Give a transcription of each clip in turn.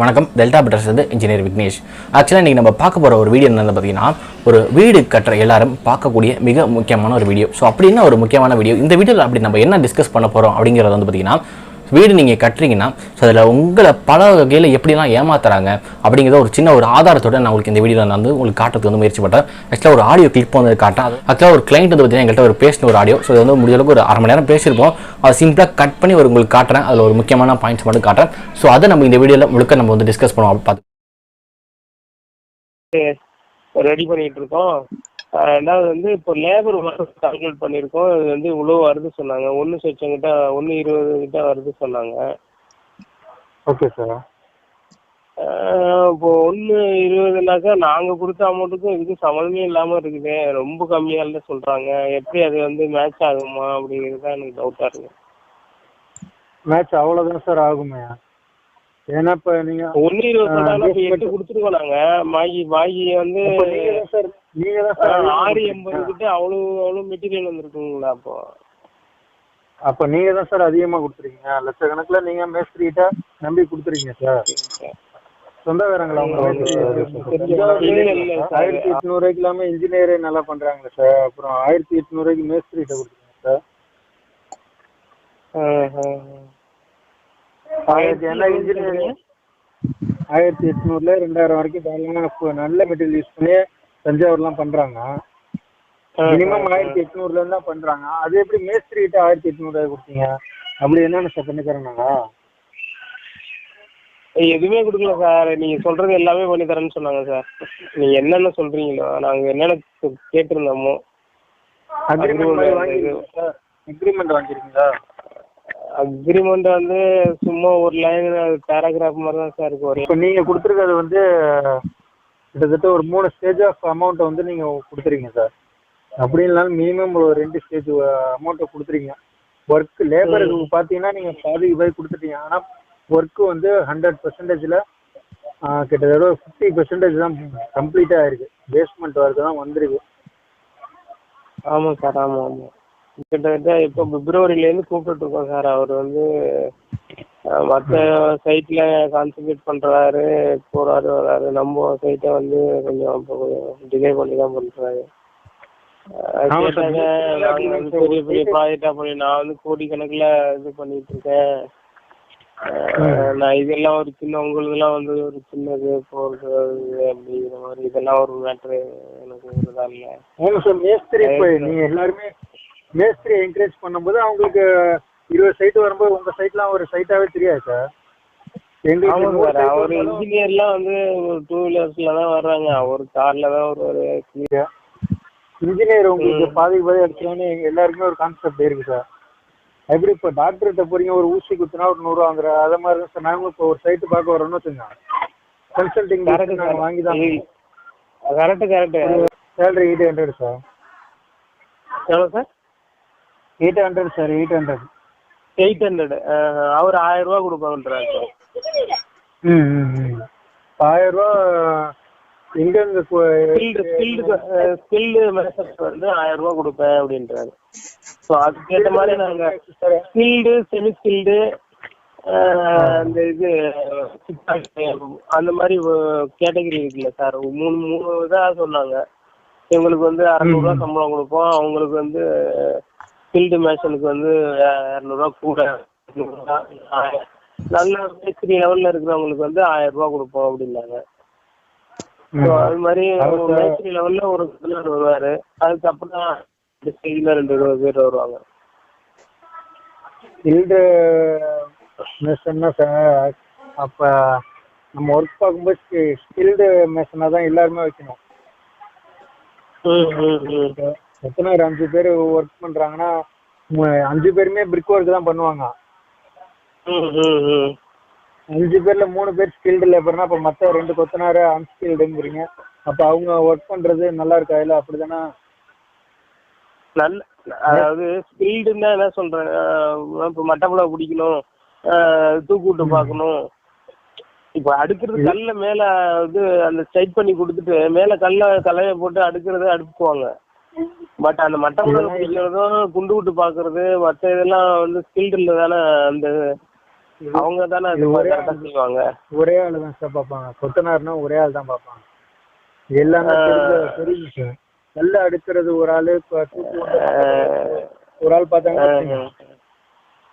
வணக்கம் delta பெட்டர்ஸ் engineer Vignesh. ஆக்சுவலாக இன்றைக்கி நம்ம பார்க்க போகிற ஒரு வீடியோ என்னென்னு பார்த்தீங்கன்னா ஒரு வீடு கட்டுற எல்லாரும் பார்க்கக்கூடிய மிக முக்கியமான ஒரு வீடியோ. ஸோ அப்படி என்ன ஒரு முக்கியமான வீடியோ? இந்த வீடியோவில் அப்படி நம்ம என்ன டிஸ்கஸ் பண்ண போகிறோம் அப்படிங்கிறது வந்து பார்த்தீங்கன்னா வீடு நீங்கள் கட்டுறீங்கன்னா ஸோ அதில் உங்களை பல வகையில் எப்படிலாம் ஏமாத்துறாங்க அப்படிங்கிறத ஒரு சின்ன ஒரு ஆதாரத்தோட நான் உங்களுக்கு இந்த வீடியோவில் நான் வந்து உங்களுக்கு காட்டுறதுக்கு வந்து முயற்சி பண்ணுறேன் ஆக்சுவலாக ஒரு ஆடியோ கிளிப் வந்து காட்டுறேன். ஆக்சுவலாக ஒரு client வந்து பார்த்தீங்கன்னா எங்கள்கிட்ட ஒரு பேசின ஒரு ஆடியோ ஸோ இது வந்து முடிஞ்ச அளவுக்கு ஒரு அரை மணி நேரம் பேசியிருப்போம். அதை சிம்பிளாக கட் பண்ணி ஒரு உங்களுக்கு காட்டுறேன். அதில் ஒரு முக்கியமான பாயிண்ட்ஸ் மட்டும் காட்டுறேன். ஸோ அதை நம்ம இந்த வீடியோவில் முழுக்க நம்ம வந்து டிஸ்கஸ் பண்ணுவோம். பார்த்து ரெடி பண்ணிட்டு இருக்கோம். ரெண்டாவது வந்து இப்போ லேபர் கால்குலேட் பண்ணியிருக்கோம். இது வந்து இவ்வளோ வருது சொன்னாங்க. ஒன்று சொச்சங்கிட்ட ஒன்று இருபது கிட்ட வருது சொன்னாங்க. ஓகே சார் இப்போ ஒன்று இருபதுனாக்கா நாங்கள் கொடுத்த அமௌண்ட்டுக்கும் இதுக்கும் சம்மந்தமே இல்லாமல் இருக்குது. ரொம்ப கம்மியாக சொல்கிறாங்க எப்படி அது வந்து மேட்ச் ஆகுமா அப்படிங்கிறது தான் எனக்கு டவுட்டாக இருக்கு. மேட்ச் அவ்வளோதான் சார் ஆகுமே. ஏன்னா இப்போ நீங்கள் ஒன்று இருபது எட்டு கொடுத்துருக்கோம் நாங்கள் மாகி மாகி வந்து சார் நீங்கள் தான் ஆறு எண்பது கிட்ட அவ்வளோ அவ்வளோ மெட்டீரியல் வந்துருக்குங்களா அப்போ? அப்போ நீங்கள் தான் சார் அதிகமாக கொடுத்துருக்கீங்க. லட்சக்கணக்கில் நீங்கள் மேஸ்திரிகிட்ட நம்பி கொடுத்துருக்கீங்க சார். சொந்தக்காரங்களா. ஆயிரத்தி எட்நூறுவாய்க்கு இல்லாமல் இன்ஜினியரே நல்லா பண்ணுறாங்களே சார். அப்புறம் ஆயிரத்தி எட்நூறுவாய்க்கு மேஸ்திரிகிட்ட கொடுத்துருக்கீங்க சார். ஆயிரத்தி என்ன இன்ஜினியரிங் ஆயிரத்தி எட்நூறுல ரெண்டாயிரம் வரைக்கும் நல்ல மெட்டீரியல் யூஸ் பண்ணி தஞ்சாவூர்லாம் பண்ணுறாங்க மினிமம் ஆயிரத்தி எட்நூறுல இருந்தா பண்றாங்க. அது எப்படி மேஸ்திரி கிட்ட ஆயிரத்தி எட்நூறு கொடுத்தீங்க? அப்படி என்னென்ன சார் பண்ணி எதுவுமே கொடுக்கல சார் நீங்க சொல்றது எல்லாமே பண்ணி தரேன்னு சொன்னாங்க சார் நீங்க என்னென்ன சொல்றீங்களோ நாங்க என்னென்ன கேட்டிருந்தோமோ அக்ரிமெண்ட் வாங்கிருக்கீங்களா சார் அக்ரிமெண்ட் வந்து சும்மா ஒரு லைன் பேராகிராஃப் மாதிரி தான் சார் இருக்கு. ஒரே இப்போ நீங்க கொடுத்துருக்கிறது வந்து கிட்டத்தட்ட ஒரு மூணு ஸ்டேஜ் ஆஃப் அமௌண்ட்டை வந்து நீங்க கொடுத்துறீங்க சார் அப்படி இல்லைனாலும் மினிமம் ஒரு ரெண்டு ஸ்டேஜ் அமௌண்ட்டை கொடுத்துறீங்க ஒர்க் லேபருக்கு பார்த்தீங்கன்னா நீங்க பாதி பாதி கொடுத்துட்டீங்க. ஆனா ஒர்க்கு வந்து ஹண்ட்ரட் பர்சன்டேஜில் கிட்டத்தட்ட ஃபிஃப்டி பர்சன்டேஜ் தான் கம்ப்ளீட்டாக ஆயிருக்கு பேஸ்மெண்ட் ஒர்க் தான் வந்திருக்கு. ஆமா சார் ஆமா ஆமா. கிட்டத்தட்ட இப்போ பிப்ரவரியிலேருந்து கூப்பிட்டு இருக்கோம் சார் அவர் வந்து மத்த சைட்ல கான்சென்ட்ரேட் பண்றாரு போறாரு வராரு. நம்ம சைட்டை வந்து கொஞ்சம் டிலே பண்ணி தான் பண்றாரு. பெரிய பெரிய ப்ராஜெக்டா பண்ணி நான் வந்து கோடிக்கணக்குல இது பண்ணிட்டு இருக்கேன். நான் இதெல்லாம் ஒரு சின்ன உங்களுதெல்லாம் வந்து ஒரு சின்னது போறது அப்படிங்கிற மாதிரி இதெல்லாம் ஒரு மேட்ரு எனக்கு இதா இல்லை. மேஸ்திரி நீங்க எல்லாருமே மேஸ்திரி என்கரேஜ் பண்ணும்போது அவங்களுக்கு இருபது சைட் வரும்போது உங்க சைட்லாம் ஒரு சைட்டாவே தெரியாது சார் அவர் இன்ஜினியர்லாம் வந்து ஒரு டூ வீலர்ஸ்ல தான் வர்றாங்க. அவர் கார்ல தான் வருவாரு. இன்ஜினியர் உங்களுக்கு பாதி பாதி அடிச்சோன்னு எல்லாருக்குமே ஒரு கான்செப்ட் இருக்கு சார் எப்படி இப்போ டாக்டர்கிட்ட போறீங்க ஒரு ஊசி குத்துனா ஒரு நூறுரூவா வந்துடும் அதை மாதிரி தான் சார் நாங்களும் இப்போ ஒரு சைட்டு பார்க்க வரோம்னு வச்சுங்க கன்சல்டிங் கரெக்ட் நாங்கள் வாங்கி தான் correct correct salary eight hundred sir எவ்வளோ sir eight hundred sir eight hundred eight hundred அவர் ஆயிரம் ரூபா ம் ஆயிரம் ரூபா எங்கெங்க ஸ்கில்டு ஸ்கில்டு வந்து ஆயிரம் ரூபா கொடுப்பேன் அப்படின்றாரு. ஸோ அதுக்கேற்ற மாதிரி நாங்க ஸ்கில்டு செமி ஸ்கில்டு அந்த இது அந்த மாதிரி கேட்டகரி இருக்குல்ல சார். மூணு மூணு இதாக சொன்னாங்க. இவங்களுக்கு வந்து அறநூறுவா சம்பளம் கொடுப்போம். அவங்களுக்கு வந்து ஸ்கில்டு மேஷனுக்கு வந்து இரநூறுவா கூட. நல்ல மேஸ்திரி லெவல்ல இருக்கிறவங்களுக்கு வந்து ஆயிரம் ரூபா கொடுப்போம் அப்படின்னாங்க. அது மாதிரி மேஸ்திரி லெவல்ல ஒரு கலைஞர் வருவாரு. அதுக்கப்புறம் ஸ்டேஜ்ல ரெண்டு இருபது பேர் வருவாங்க. ஸ்கில்டு மெஷன்னா சார் அப்போ நம்ம ஒர்க் பார்க்கும்போது ஸ்கில்டு மெஷனாக தான் எல்லாருமே வைக்கணும். எத்தனை ஒரு அஞ்சு பேர் ஒர்க் பண்ணுறாங்கன்னா அஞ்சு பேருமே பிரிக் ஒர்க் தான் பண்ணுவாங்க. அஞ்சு பேர்ல மூணு பேர் ஸ்கில்டு லேபர்னா அப்போ மற்ற ரெண்டு கொத்தனாரு அன்ஸ்கில்டுங்கிறீங்க அப்போ அவங்க ஒர்க் பண்ணுறது நல்லா இருக்கா? இல்லை அப்படி தானே நல்ல அதாவது ஸ்பீடுன்னா என்ன சொல்றேன்? இப்ப மட்டப்பள பிடிக்கணும். அஹ் தூக்கு விட்டு பார்க்கணும். இப்ப அடுக்கிறது கல்ல மேல இது அந்த ஸ்ட்ரைட் பண்ணி கொடுத்துட்டு மேல கல்ல கலைய போட்டு அடுக்கிறது அடுக்குவாங்க பட் அந்த மட்டப்பள பிடிக்கிறதும் குண்டு விட்டு பாக்குறது மத்த இதெல்லாம் வந்து ஸ்கில்டு தானே அந்த அவங்க தானே அது ஒரே செய்வாங்க. ஒரே ஆள் தான் சார் பார்ப்பாங்க. கொத்தனார்னா ஒரே ஆள் தான் பார்ப்பாங்க. எல்லாமே தெரிஞ்ச நல்லா அடுக்கிறது ஒரு ஆளு ஒரு ஆள் பார்த்தாங்கன்னா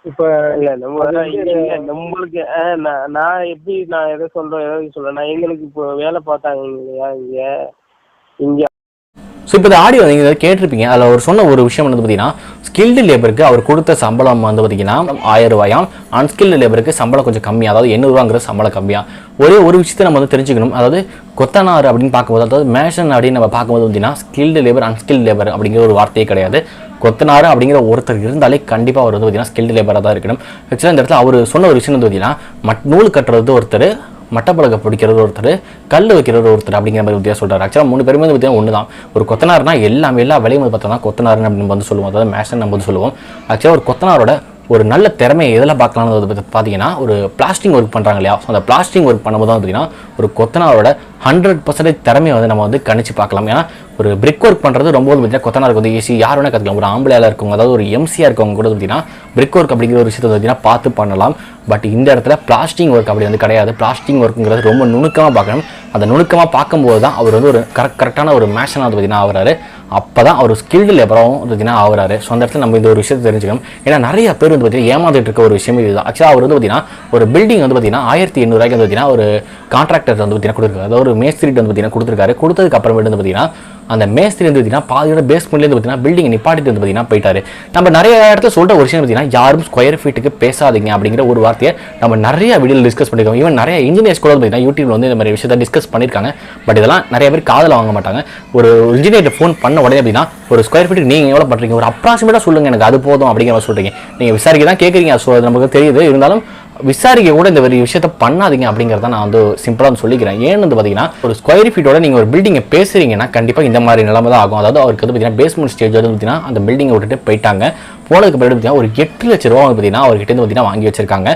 இப்ப இல்ல நம்ம இல்ல நம்மளுக்கு நான் எப்படி நான் எதை சொல்றேன் எதை சொல்றேன். நான் எங்களுக்கு இப்போ வேலை பார்த்தாங்க இல்லையா இங்க? இங்க இப்போ இந்த ஆடியோ நீங்கள் கேட்டிருப்பீங்க அதில் அவர் சொன்ன ஒரு விஷயம் வந்து பார்த்தீங்கன்னா ஸ்கில்டு லேபருக்கு அவர் கொடுத்த சம்பளம் வந்து பார்த்தீங்கன்னா ஆயிரம் ரூபாயாம் அன்ஸ்கில்டு லேபருக்கு சம்பளம் கொஞ்சம் கம்மியாக அதாவது எண்ணூறுவாங்கிற சம்பளம் கம்மியாக ஒரே ஒரு விஷயத்தை நம்ம வந்து தெரிஞ்சுக்கணும். அதாவது கொத்தனார் அப்படின்னு பார்க்கும்போது அதாவது மேஷன் அப்படின்னு நம்ம பார்க்கும்போது பார்த்தீங்கன்னா ஸ்கில்டு லேபர் அன்ஸ்கில்டு லேபர் அப்படிங்கிற ஒரு வார்த்தையே கிடையாது. கொத்தனார் அப்படிங்கிற ஒருத்தர் இருந்தாலே கண்டிப்பாக அவர் வந்து பார்த்தீங்கன்னா ஸ்கில்டு லேபராக தான் இருக்கணும். ஆக்சுவலாக இந்த இடத்துல அவர் சொன்ன ஒரு விஷயம் வந்து பார்த்தீங்கன்னா மட் நூல் கட்டுறது ஒருத்தர் மட்டப்பழக பிடிக்கிறது ஒருத்தர் கல் வைக்கிறது ஒருத்தர் அப்படிங்கிற மாதிரி வித்தியாசம் சொல்கிறார் ஆக்சுவலாக மூணு பேருமே வந்து பார்த்தீங்கன்னா ஒன்று தான் ஒரு கொத்தனார்னா எல்லாமே எல்லா வேலையும் வந்து பார்த்தோம்னா கொத்தனார்னு அப்படின்னு வந்து சொல்லுவோம். அதாவது மேஷன் நம்ம வந்து சொல்லுவோம். ஆக்சுவலாக ஒரு கொத்தனாரோட ஒரு நல்ல திறமையை எதில் பார்க்கலாம்னு வந்து பார்த்தீங்கன்னா ஒரு பிளாஸ்டிங் ஒர்க் பண்ணுறாங்க இல்லையா? ஸோ அந்த பிளாஸ்டிங் ஒர்க் பண்ணும்போது தான் பார்த்தீங்கன்னா ஒரு கொத்தனாரோட ஹண்ட்ரட் பர்சன்டேஜ் திறமையை வந்து நம்ம வந்து கணிச்சு பார்க்கலாம். ஏன்னா ஒரு பிரிக் ஒர்க் பண்ணுறது ரொம்ப பார்த்தீங்கன்னா கொத்தனாருக்கு வந்து ஈஸி யார் வேணால் கற்றுக்கலாம் ஒரு ஆம்பளையாக இருக்கவங்க அதாவது ஒரு எம்சியாக இருக்கவங்க கூட பார்த்தீங்கன்னா பிரிக் ஒர்க் அப்படிங்கிற ஒரு விஷயத்தை பார்த்தீங்கன்னா பார்த்து பண்ணலாம். பட் இந்த இடத்துல பிளாஸ்டிங் ஒர்க் அப்படி வந்து கிடையாது. பிளாஸ்டிங் ஒர்க்குங்கிறது ரொம்ப நுணுக்கமாக பார்க்கணும். அந்த நுணுக்கமாக பார்க்கும்போது தான் அவர் வந்து ஒரு கரெக்ட் கரெக்டான ஒரு மேஷனாக வந்து பார்த்தீங்கன்னா ஆகிறாரு. அப்போ தான் அவர் ஸ்கில்டு லேபராகவும் பார்த்தீங்கன்னா ஆகிறாரு. ஸோ அந்த இடத்துல நம்ம இந்த ஒரு விஷயத்தை தெரிஞ்சுக்கணும். ஏன்னா நிறைய பேர் வந்து பார்த்தீங்கன்னா ஏமாந்துட்டு இருக்க ஒரு விஷயம் இதுதான். ஆக்சுவலாக அவர் வந்து பார்த்தீங்கன்னா ஒரு பில்டிங் வந்து பார்த்தீங்கன்னா ஆயிரத்தி எண்ணூறுவாய்க்கு வந்து பார்த்தீங்கன்னா ஒரு கான்ட்ராக்டர் வந்து பார்த்தீங்கன்னா கொடுத்துருக்காரு. அதாவது ஒரு மேஸ்திரிட்டு வந்து பார்த்தீங்கன்னா கொடுத்துருக்காரு. கொடுத்ததுக்கு அப்புறமேட்டு வந்து பார்த்தீங்கன்னா அந்த மேஸ்திரி வந்து பார்த்தீங்கன்னா பாதியோட பேஸ்மெண்ட்லேருந்து பார்த்தீங்கன்னா பில்டிங் நிப்பாட்டிட்டு வந்து பார்த்தீங்கன்னா போயிட்டாரு. நம்ம நிறைய இடத்துல சொல்கிற ஒரு விஷயம் பார்த்தீங்கன்னா யாரும் ஸ்கொயர் ஃபீட்டுக்கு பேசாதீங்க அப்படிங்கிற ஒரு வார்த்தையை நம்ம நிறைய வீடியோவில் டிஸ்கஸ் பண்ணியிருக்கோம் ஈவன் நிறைய இன்ஜினியர்ஸ் கூட பார்த்தீங்கன்னா யூடியூப்ல வந்து இந்த மாதிரி விஷயத்தை டிஸ்கஸ் பண்ணியிருக்காங்க பட் இதெல்லாம் நிறைய பேர் காதில் வாங்க மாட்டாங்க. ஒரு இன்ஜினியர்கிட்ட ஃபோன் பண்ண உடனே அப்படின்னா ஒரு ஸ்கொயர் ஃபீட்டுக்கு நீங்கள் எவ்வளோ பண்ணுறீங்க ஒரு அப்ராக்சிமேட்டாக சொல்லுங்க எனக்கு அது போதும் அப்படிங்கிற மாதிரி சொல்கிறீங்க நீங்கள் விசாரிக்க தான் கேட்குறீங்க ஸோ அது நமக்கு தெரியுது. இருந்தாலும் விசாரிக்க கூட இந்த ஒரு விஷயத்த பண்ணாதீங்க அப்படிங்கிறத நான் வந்து சிம்பிளாக வந்து சொல்லிக்கிறேன். ஏன்னு வந்து பார்த்தீங்கன்னா ஒரு ஸ்கொயர் ஃபீட்டோட நீங்கள் ஒரு பில்டிங்கை பேசுறீங்கன்னா கண்டிப்பாக இந்த மாதிரி நிலைமை தான் ஆகும். அதாவது அவருக்கு வந்து பார்த்தீங்கன்னா பேஸ்மெண்ட் ஸ்டேஜ் வந்து பார்த்தீங்கன்னா அந்த பில்டிங்கை விட்டுட்டு போயிட்டாங்க. போனதுக்கு பிறகு பார்த்தீங்கன்னா ஒரு எட்டு லட்ச ரூபா வந்து பார்த்தீங்கன்னா அவர்கிட்ட வந்து பார்த்தீங்கன்னா வாங்கி வச்சிருக்காங்க.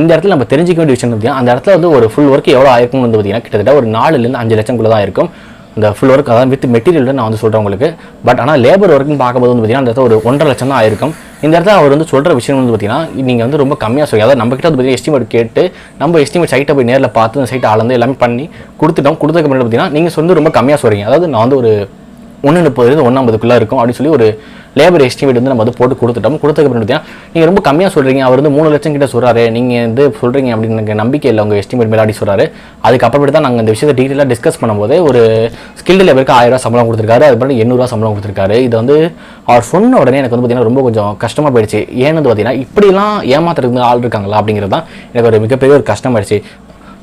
இந்த இடத்துல நம்ம தெரிஞ்சிக்க வேண்டிய விஷயம் பார்த்தீங்கன்னா அந்த இடத்துல வந்து ஒரு ஃபுல் ஒர்க் எவ்வளோ ஆயிருக்கும்னு வந்து பார்த்தீங்கன்னா கிட்டத்தட்ட ஒரு நாலுலேருந்து அஞ்சு லட்சம் தான் இருக்கும் இந்த ஃபுல் ஒர்க் அதாவது வித் மெட்டீரியல் நான் வந்து சொல்கிறேன் உங்களுக்கு. பட் ஆனால் லேபர் ஒர்க்குன்னு பார்க்கும்போது வந்து பார்த்தீங்கன்னா அந்த இடத்துல ஒரு ஒன்றரை லட்சம் தான் ஆயிருக்கும். இந்த இடத்துல அவர் வந்து சொல்கிற விஷயம் வந்து பார்த்தீங்கன்னா நீங்கள் வந்து ரொம்ப கம்மியாக சொல்லி அதாவது நம்ம கிட்ட வந்து பார்த்தீங்கன்னா எஸ்டிமேட் கேட்டு நம்ம எஸ்டிமேட் சைட்டை போய் நேரில் பார்த்து அந்த சைட்டை அளந்து எல்லாமே பண்ணி கொடுத்துட்டோம். கொடுத்ததுக்கு முன்னாடி பார்த்தீங்கன்னா நீங்கள் வந்து ரொம்ப கம்மியாக சொல்கிறீங்க அதாவது நான் வந்து ஒரு ஒன்று முப்பதுலேருந்து ஒன்றாம்பதுக்குள்ளே இருக்கும் அப்படின்னு சொல்லி ஒரு லேபர் எஸ்டிமேட் வந்து நம்ம வந்து போட்டு கொடுத்துட்டோம். கொடுத்ததுக்கு அப்புறம் பார்த்தீங்கன்னா நீங்கள் ரொம்ப கம்மியாக சொல்கிறீங்க அவர் வந்து மூணு லட்சம் கிட்ட சொல்கிறாரு நீங்கள் வந்து சொல்கிறீங்க அப்படின்னு எனக்கு நம்பிக்கை இல்லை. உங்கள் எஸ்டிமேட் மேலாடி சொல்கிறாரு அதுக்கப்புறமேட்டு தான் நாங்கள் இந்த விஷயத்தை டீட்டெயிலாக டிஸ்கஸ் பண்ணும்போது ஒரு ஸ்கில்டு லேபருக்கு ஆயிரம் ரூபா சம்பளம் கொடுத்துருக்காரு. அதுக்கப்புறம் எண்ணூறுவா சம்பளம் கொடுத்துருக்காரு. இது வந்து அவர் சொன்ன உடனே எனக்கு வந்து பார்த்தீங்கன்னா ரொம்ப கொஞ்சம் கஷ்டமாக போயிடுச்சு. ஏன்னு வந்து பார்த்தீங்கன்னா இப்படிலாம் ஏமாத்துறதுக்கு ஆள் இருக்காங்களா அப்படிங்கிறது தான் எனக்கு ஒரு மிகப்பெரிய ஒரு கஷ்டமாயிடுச்சு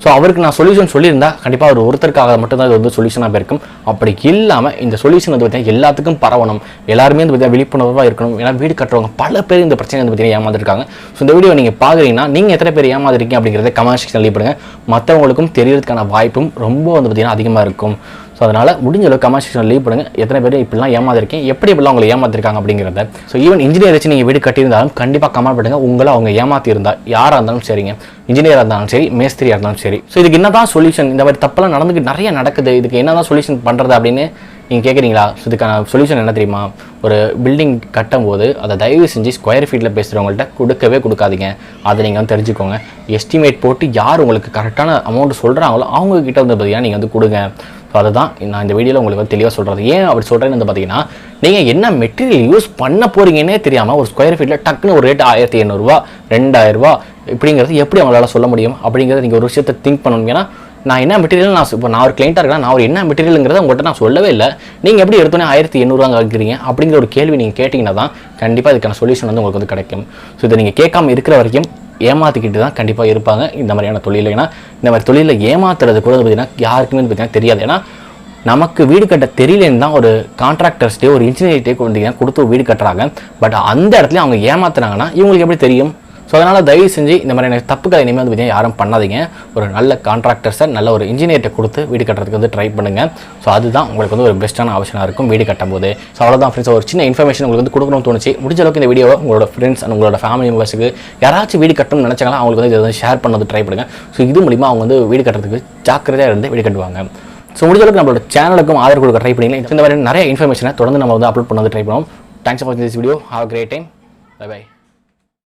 ஸோ அவருக்கு நான் சொல்யூஷன் சொல்லியிருந்தா கண்டிப்பாக அவர் ஒருத்தருக்காக மட்டும்தான் இது வந்து சொல்யூஷனாக போயிருக்கும். அப்படி இல்லாமல் இந்த சொல்யூஷன் வந்து பார்த்தீங்கன்னா எல்லாத்துக்கும் பரவணும். எல்லாருமே வந்து பார்த்தீங்கன்னா விழிப்புணர்வாக இருக்கணும். ஏன்னா வீடு கட்டுறவங்க பல பேர் இந்த பிரச்சனை வந்து பார்த்தீங்கன்னா ஏமாந்துருக்காங்க. ஸோ இந்த வீடியோ நீங்கள் பார்க்குறீங்கன்னா நீங்கள் எத்தனை பேர் ஏமாந்துருக்கீங்க அப்படிங்கிறத கமெண்ட் செக்ஷன் லீவ் மற்றவங்களுக்கும் தெரியறதுக்கான வாய்ப்பும் ரொம்ப வந்து பார்த்தீங்கன்னா அதிகமாக இருக்கும். ஸோ அதனால் முடிஞ்ச அளவுக்கு கமெண்ட் செக்ஷன் லீவ் பண்ணுங்க எத்தனை பேர் இப்படிலாம் ஏமாத்திருக்கேன் எப்படி இப்படிலாம் உங்களை ஏமாத்திருக்காங்க அப்படிங்கிறத. ஸோ ஈவன் இன்ஜினியர் வச்சு நீங்கள் வீடு கட்டியிருந்தாலும் கண்டிப்பாக கமெண்ட் பண்ணுங்கள் உங்களை அவங்க ஏமாத்தி யாராக இருந்தாலும் சரிங்க. இன்ஜினியராக இருந்தாலும் சரி மேஸ்திரியாக இருந்தாலும் சரி. ஸோ இதுக்கு என்ன தான் சொல்யூஷன் இந்த மாதிரி தப்பெல்லாம் நடந்துக்கு நிறைய நடக்குது. இதுக்கு என்னதான் சொல்யூஷன் பண்ணுறது அப்படின்னு நீங்கள் கேட்குறீங்களா ஸோ இதுக்கான சொல்யூஷன் என்ன தெரியுமா? ஒரு பில்டிங் கட்டும் போது அதை தயவு செஞ்சு ஸ்கொயர் ஃபீட்டில் பேசுகிறவங்கள்ட்ட கொடுக்கவே கொடுக்காதீங்க. அதை நீங்கள் வந்து தெரிஞ்சுக்கோங்க. எஸ்டிமேட் போட்டு யார் உங்களுக்கு கரெக்டான அமௌண்ட் சொல்கிறாங்களோ அவங்கக்கிட்ட வந்து பார்த்தீங்கன்னா நீங்கள் வந்து கொடுங்க. ஸோ அதுதான் நான் இந்த வீடியோவில் உங்களுக்கு வந்து தெளிவாக சொல்கிறது ஏன் அப்படி சொல்கிறேன்னு வந்து பார்த்தீங்கன்னா நீங்கள் என்ன மெட்டீரியல் யூஸ் பண்ண போகிறீங்கன்னே தெரியாமல் ஒரு ஸ்கொயர் ஃபீட்டில் டக்குன்னு ஒரு ரேட் ஆயிரத்தி எண்ணூறுரூவா ரெண்டாயிரரூவா இப்படிங்கிறது எப்படி அவங்களால சொல்ல முடியும்? அப்படிங்கிறத நீங்கள் ஒரு விஷயத்தை திங்க் பண்ணணும். ஏன்னா நான் என்ன மெட்டீரியல் நான் இப்போ நான் ஒரு கிளைண்ட்டாக இருக்கேன் நான் ஒரு என்ன மெட்டீரியலுங்கிறத உங்கள்கிட்ட நான் சொல்லவே இல்லை. நீங்கள் எப்படி எடுத்தோன்னே ஆயிரத்தி எண்ணூறுவாங்க வைக்கிறீங்க அப்படிங்கிற ஒரு கேள்வி நீங்கள் கேட்டிங்கன்னா தான் கண்டிப்பாக இதுக்கான சொல்யூஷன் வந்து உங்களுக்கு வந்து கிடைக்கும். ஸோ இதை நீங்கள் கேட்காம இருக்கிற வரைக்கும் ஏமாற்றிக்கிட்டு தான் கண்டிப்பாக இருப்பாங்க. இந்த மாதிரியான தொழில் ஏன்னா இந்த மாதிரி தொழிலில் ஏமாத்துறது கூட பார்த்திங்கன்னா யாருக்குமே பார்த்திங்கன்னா தெரியாது. ஏன்னா நமக்கு வீடு கட்ட தெரியலன்னு தான் ஒரு கான்ட்ராக்டர்ஸ்டே ஒரு இன்ஜினியர்கிட்டே கொண்டு கொடுத்து வீடு கட்டுறாங்க. பட் அந்த இடத்துல அவங்க ஏமாத்துறாங்கன்னா இவங்களுக்கு எப்படி தெரியும்? ஸோ அதனால் தயவு செஞ்சு இந்த மாதிரியான தப்புகளை இனிமேல் வந்து பார்த்தீங்கன்னா யாரும் பண்ணாதீங்க. ஒரு நல்ல கான்ட்ராக்டர்ஸை நல்ல ஒரு இன்ஜினியர்கிட்ட கொடுத்து வீடு கட்டுறதுக்கு வந்து ட்ரை பண்ணுங்கள் ஸோ அதுதான் உங்களுக்கு வந்து ஒரு பெஸ்ட்டான ஆப்ஷனாக இருக்கும் வீடு கட்டும் போது. ஸோ அவ்வளோதான் ஃப்ரெண்ட்ஸ் ஒரு சின்ன இன்ஃபர்மேஷன் உங்களுக்கு வந்து கொடுக்கணும்னு தோணுச்சு. முடிஞ்ச அளவுக்கு இந்த வீடியோவை உங்களோட ஃப்ரெண்ட்ஸ் அண்ட் உங்களோட ஃபேமிலி மெம்பர்ஸுக்கு யாராச்சும் வீடு கட்டணும்னு நினச்சாங்களா அவங்களுக்கு வந்து இதை வந்து ஷேர் பண்ணது ட்ரை பண்ணுங்கள் ஸோ இது மூலிமா அவங்க வந்து வீடு கட்டுறதுக்கு ஜாக்கிரதையாக இருந்து வீடு கட்டுவாங்க. ஸோ முடிஞ்ச அளவுக்கு நம்மளோட சேனலுக்கும் ஆதரவு கொடுக்க ட்ரை பண்ணி இந்த மாதிரி நிறைய இன்ஃபர்மேஷனை தொடர்ந்து நம்ம வந்து அப்லோட் பண்ண வந்து ட்ரை பண்ணுவோம். Thanks for this video have great time bye bye